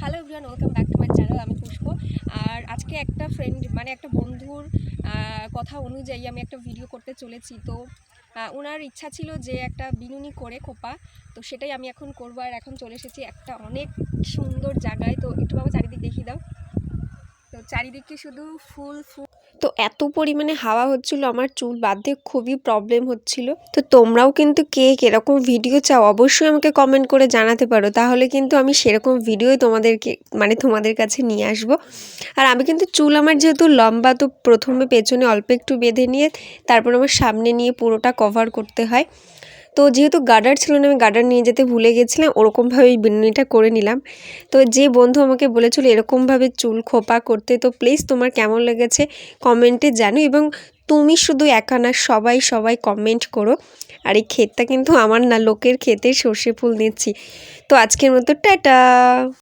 Hello everyone welcome back to my channel আমি পুষ্প। আর আজকে একটা ফ্রেন্ড মানে একটা বন্ধুর কথা অনুযায়ী আমি একটা ভিডিও করতে চলেছি। তো ওনার ইচ্ছা ছিল যে একটা বিনুনি করে খোপা, তো সেটাই আমি এখন করব। আর এখন চলে এসেছি একটা অনেক সুন্দর জায়গায়। তো একটু বাবা চারিদিক দেখিয়ে দাও। চারিদিকে শুধু ফুল ফুল। তো এত পরিমাণে হাওয়া হচ্ছিল, আমার চুল বাঁধতে খুবই প্রবলেম হচ্ছিল। তো তোমরাও কিন্তু কে এরকম ভিডিও চাও, অবশ্যই আমাকে কমেন্ট করে জানাতে পারো। তাহলে কিন্তু আমি সেরকম ভিডিওই তোমাদেরকে মানে তোমাদের কাছে নিয়ে আসব। আর আমি কিন্তু চুল আমার যেহেতু লম্বা, তো প্রথমে পেছনে অল্প একটু বেঁধে নিয়ে, তারপর আমার সামনে নিয়ে পুরোটা কভার করতে হয়। তো যেহেতু গার্ডার ছিল না, আমি গার্ডার নিয়ে যেতে ভুলে গেছিলাম ওরকমভাবে এই বিনুনিটা করে নিলাম। তো যে বন্ধু আমাকে বলেছিল এরকমভাবে চুল খোপা করতে, তো প্লিজ তোমার কেমন লেগেছে কমেন্টে জানো এবং তুমি শুধু একা না, সবাই সবাই কমেন্ট করো। আর এই ক্ষেতটা কিন্তু আমার না, লোকের ক্ষেতে সর্ষে ফুল নিচ্ছি তো আজকের মতো টাটা!